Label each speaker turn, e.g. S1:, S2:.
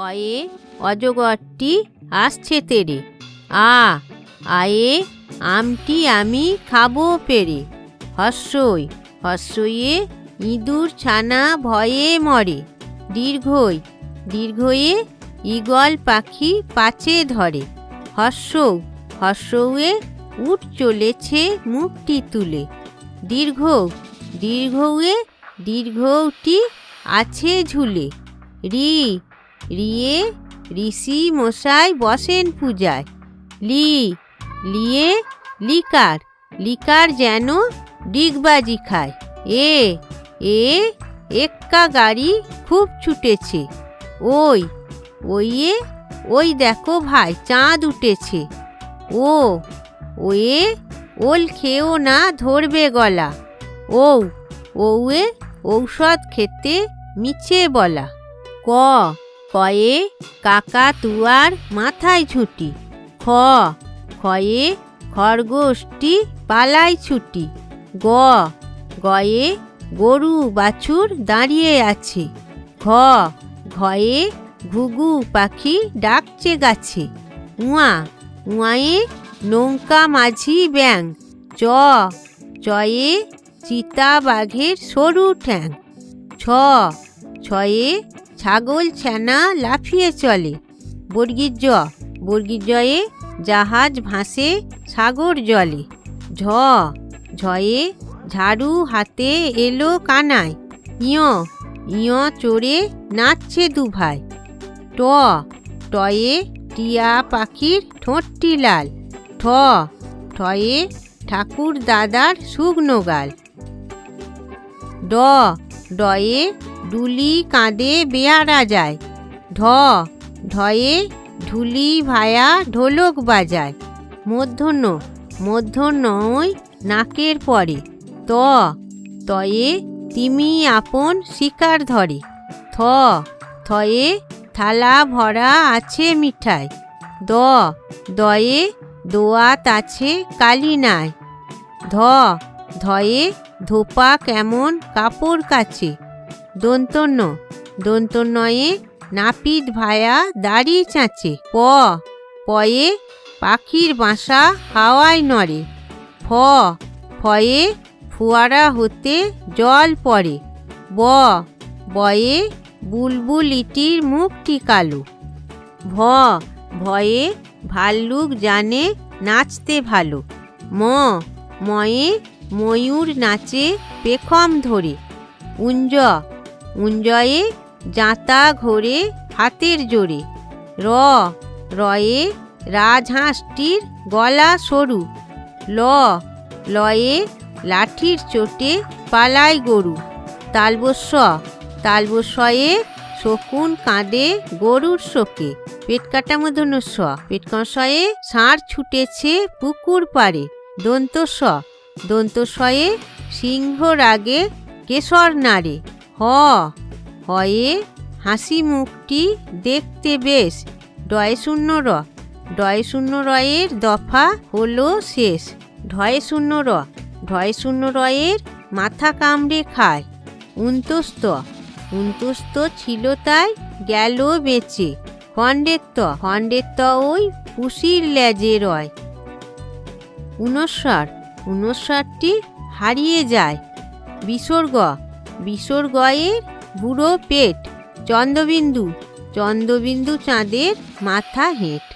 S1: অয়ে অজগরটি আসছে তেরে। আ, আয়ে আমটি আমি খাব পেরে। হস্যই, হস্যইয়ে ইঁদুর ছানা ভয়ে মরে। দীর্ঘই দীর্ঘয়ে ঈগল পাখি পাচে ধরে। হস্যৌ হস্যৌয়ে উঠ চলেছে মুখটি তুলে। দীর্ঘ দীর্ঘয়ে দীর্ঘটি আছে ঝুলে। রি রিয়ে ঋষি মশাই বসেন পূজায়। লি, লিয়ে লিকার লিকার যেন ডিগবাজি খায়। এ এ, এক্কা গাড়ি খুব ছুটেছে। ওই, ওইয়ে, ওই দেখো ভাই, চাঁদ উঠেছে। ও, ওয়ে, ওল খেয়েও না ধরবে গলা। ও ওয়ে ঔষধ খেতে মিছে বলা। ক কয়ে কাকা তুয়ার মাথায় ছুটি। খ, খয়ে খরগোশটি পালাই ছুটি। গ, গয়ে গরু বাছুর দাঁড়িয়ে আছে। ঘ, ঘয়ে ঘুঘু পাখি ডাকছে গাছে। উঁয়া উঁয়ে নৌকা মাঝি ব্যাং চ, চয়ে চিতা বাঘের সরু ঠ্যাং। ছ, ছয়ে ছাগল, ছানা লাফিয়ে চলে। বর্গীর জ বর্গীর জয়ে জাহাজ, ভাসে সাগর জলে। ঝ। ঝয়ে ঝাড়ু হাতে এলো কানায়। ইয়। ইয় চড়ে নাচছে দুভাই। ট। টয়ে টিয়া পাখির ঠোঁটটি লাল। ঠ। ঠয়ে ঠাকুর দাদার শুকনো গাল। ড। ডয়ে ডুলি কাঁদে বেয়ারা যায়। ঢ ঢয়ে ঢুলি ভায়া ঢোলক বাজায়। মূর্ধন্য মূর্ধন্যই নাকের পরে। ত, তয়ে তিমি আপন শিকার ধরে। থ, থয়ে থালা ভরা আছে মিঠাই। দ, দয়ে দোয়াত আছে কালি নাই। ধ, ধয়ে ধোপা কেমন কাপড় কাছে দন্তন্য। দন্তন্নয়ে নাপিত ভায়া দাড়ি চাঁচে। প। পয়ে পাখির বাসা হাওয়ায় নড়ে। ফ। ফয়ে ফোয়ারা হতে জল পড়ে। ব। বয়ে বুলবুল ইটির মুখটি কালো। ভ। ভয়ে ভাল্লুক জানে নাচতে ভালো। ম। ময়ে ময়ূর নাচে পেখম ধরে। উঞ্জ। উঞ্জয়ে জাঁতা ঘোরে হাতের জোরে। র, রয়ে রাজহাঁসটির গলা সরু। ল, লয়ে লাঠির চোটে পালায় গরু। তালবস্য, তালবস্যয়ে শকুন কাঁদে গরুর শোকে। পেট কাটা মধন্য স পেট কষয়ে ষাঁড় ছুটেছে পুকুর পাড়ে। দন্তস্ব দন্তস্বয়ে সিংহ রাগে কেশর নাড়ে। হ। হয়ে হাসি মুখটি দেখতে বেশ। ডয় শূন্য র ডয় শূন্য রয়ের দফা হলো শেষ। ঢয় শূন্য র ঢয় শূন্য রয়ের মাথা কামড়ে খায়। উন্তস্ত উন্তস্ত ছিল তাই গেল বেঁচে। খণ্ডেত্ব খণ্ডেত্ব ওই পুষির লেজে রয়। উনস্বর উনস্বরটি হারিয়ে যায়। বিসর্গ। বিসর্গয়ের বুড়ো পেট চন্দ্রবিন্দু চন্দ্রবিন্দু চাঁদের মাথা হেঁট।